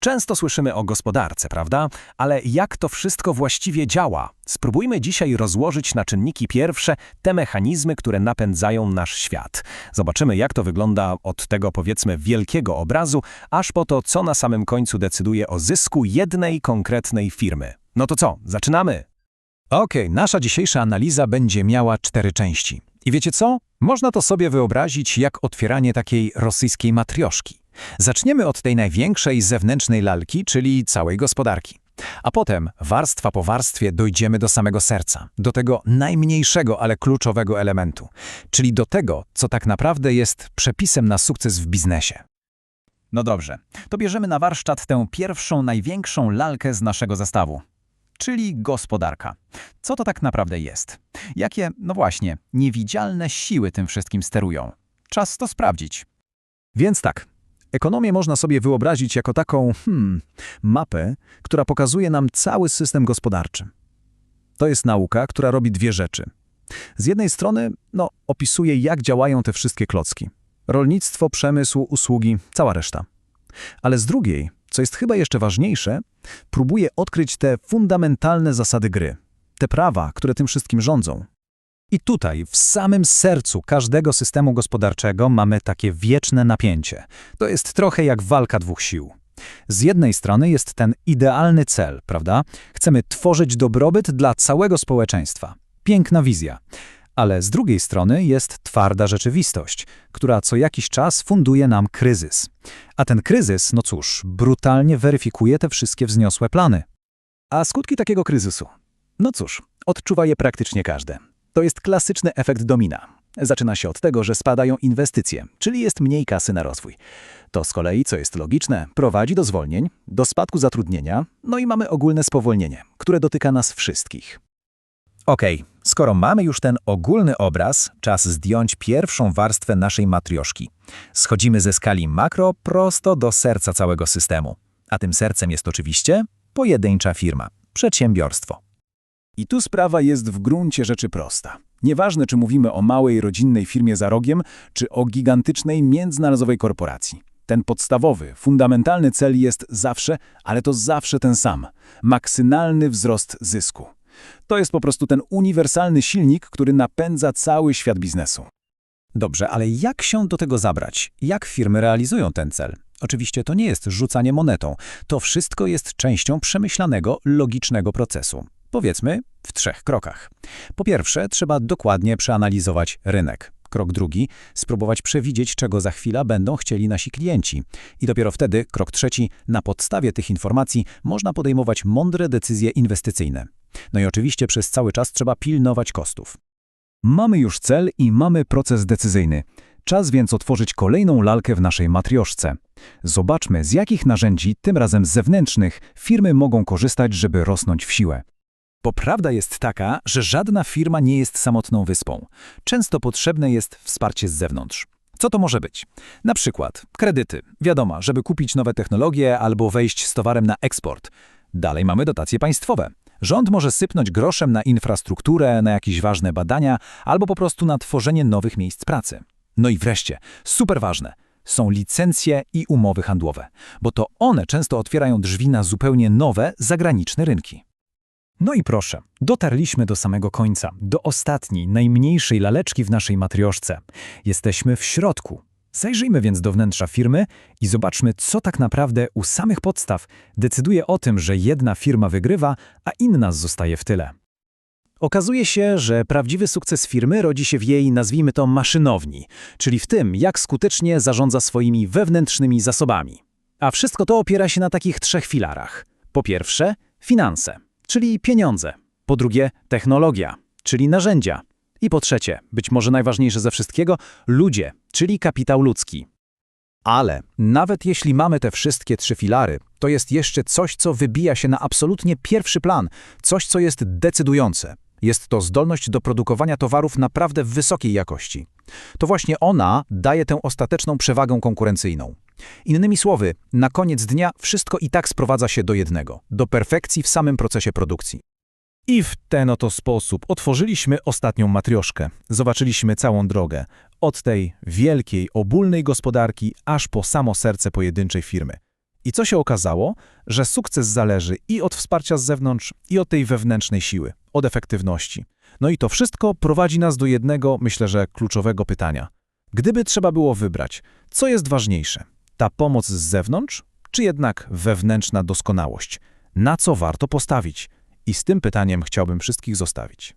Często słyszymy o gospodarce, prawda? Ale jak to wszystko właściwie działa? Spróbujmy dzisiaj rozłożyć na czynniki pierwsze te mechanizmy, które napędzają nasz świat. Zobaczymy, jak to wygląda od tego, powiedzmy, wielkiego obrazu, aż po to, co na samym końcu decyduje o zysku jednej konkretnej firmy. No to co, zaczynamy? Okej, nasza dzisiejsza analiza będzie miała cztery części. I wiecie co? Można to sobie wyobrazić jak otwieranie takiej rosyjskiej matrioszki. Zaczniemy od tej największej zewnętrznej lalki, czyli całej gospodarki. A potem, warstwa po warstwie, dojdziemy do samego serca, do tego najmniejszego, ale kluczowego elementu, czyli do tego, co tak naprawdę jest przepisem na sukces w biznesie. No dobrze, to bierzemy na warsztat tę pierwszą, największą lalkę z naszego zestawu, czyli gospodarka. Co to tak naprawdę jest? Jakie, no właśnie, niewidzialne siły tym wszystkim sterują? Czas to sprawdzić. Więc tak, ekonomię można sobie wyobrazić jako taką, hmm, mapę, która pokazuje nam cały system gospodarczy. To jest nauka, która robi dwie rzeczy. Z jednej strony, no, opisuje, jak działają te wszystkie klocki. Rolnictwo, przemysł, usługi, cała reszta. Ale z drugiej, co jest chyba jeszcze ważniejsze, próbuje odkryć te fundamentalne zasady gry, te prawa, które tym wszystkim rządzą. I tutaj, w samym sercu każdego systemu gospodarczego mamy takie wieczne napięcie. To jest trochę jak walka dwóch sił. Z jednej strony jest ten idealny cel, prawda? Chcemy tworzyć dobrobyt dla całego społeczeństwa. Piękna wizja. Ale z drugiej strony jest twarda rzeczywistość, która co jakiś czas funduje nam kryzys. A ten kryzys, no cóż, brutalnie weryfikuje te wszystkie wzniosłe plany. A skutki takiego kryzysu? No cóż, odczuwa je praktycznie każdy. To jest klasyczny efekt domina. Zaczyna się od tego, że spadają inwestycje, czyli jest mniej kasy na rozwój. To z kolei, co jest logiczne, prowadzi do zwolnień, do spadku zatrudnienia, no i mamy ogólne spowolnienie, które dotyka nas wszystkich. Okej, skoro mamy już ten ogólny obraz, czas zdjąć pierwszą warstwę naszej matrioszki. Schodzimy ze skali makro prosto do serca całego systemu. A tym sercem jest oczywiście pojedyncza firma, przedsiębiorstwo. I tu sprawa jest w gruncie rzeczy prosta. Nieważne, czy mówimy o małej, rodzinnej firmie za rogiem, czy o gigantycznej, międzynarodowej korporacji. Ten podstawowy, fundamentalny cel jest zawsze, ale to zawsze ten sam. Maksymalny wzrost zysku. To jest po prostu ten uniwersalny silnik, który napędza cały świat biznesu. Dobrze, ale jak się do tego zabrać? Jak firmy realizują ten cel? Oczywiście to nie jest rzucanie monetą. To wszystko jest częścią przemyślanego, logicznego procesu. Powiedzmy w trzech krokach. Po pierwsze, trzeba dokładnie przeanalizować rynek. Krok drugi, spróbować przewidzieć, czego za chwilę będą chcieli nasi klienci. I dopiero wtedy, krok trzeci, na podstawie tych informacji można podejmować mądre decyzje inwestycyjne. No i oczywiście przez cały czas trzeba pilnować kosztów. Mamy już cel i mamy proces decyzyjny. Czas więc otworzyć kolejną lalkę w naszej matrioszce. Zobaczmy, z jakich narzędzi, tym razem zewnętrznych, firmy mogą korzystać, żeby rosnąć w siłę. Bo prawda jest taka, że żadna firma nie jest samotną wyspą. Często potrzebne jest wsparcie z zewnątrz. Co to może być? Na przykład kredyty. Wiadomo, żeby kupić nowe technologie albo wejść z towarem na eksport. Dalej mamy dotacje państwowe. Rząd może sypnąć groszem na infrastrukturę, na jakieś ważne badania albo po prostu na tworzenie nowych miejsc pracy. No i wreszcie, super ważne, są licencje i umowy handlowe, bo to one często otwierają drzwi na zupełnie nowe, zagraniczne rynki. No i proszę, dotarliśmy do samego końca, do ostatniej, najmniejszej laleczki w naszej matrioszce. Jesteśmy w środku. Zajrzyjmy więc do wnętrza firmy i zobaczmy, co tak naprawdę u samych podstaw decyduje o tym, że jedna firma wygrywa, a inna zostaje w tyle. Okazuje się, że prawdziwy sukces firmy rodzi się w jej, nazwijmy to, maszynowni, czyli w tym, jak skutecznie zarządza swoimi wewnętrznymi zasobami. A wszystko to opiera się na takich trzech filarach. Po pierwsze, finanse czyli pieniądze. Po drugie, technologia, czyli narzędzia. I po trzecie, być może najważniejsze ze wszystkiego, ludzie, czyli kapitał ludzki. Ale nawet jeśli mamy te wszystkie trzy filary, to jest jeszcze coś, co wybija się na absolutnie pierwszy plan, coś, co jest decydujące. Jest to zdolność do produkowania towarów naprawdę wysokiej jakości. To właśnie ona daje tę ostateczną przewagę konkurencyjną. Innymi słowy, na koniec dnia wszystko i tak sprowadza się do jednego do perfekcji w samym procesie produkcji. I w ten oto sposób otworzyliśmy ostatnią matrioszkę. Zobaczyliśmy całą drogę, od tej wielkiej, obólnej gospodarki, aż po samo serce pojedynczej firmy. I co się okazało? Że sukces zależy i od wsparcia z zewnątrz, i od tej wewnętrznej siły, od efektywności. No i to wszystko prowadzi nas do jednego, myślę, że kluczowego pytania. Gdyby trzeba było wybrać, co jest ważniejsze? Ta pomoc z zewnątrz, czy jednak wewnętrzna doskonałość? Na co warto postawić? I z tym pytaniem chciałbym wszystkich zostawić.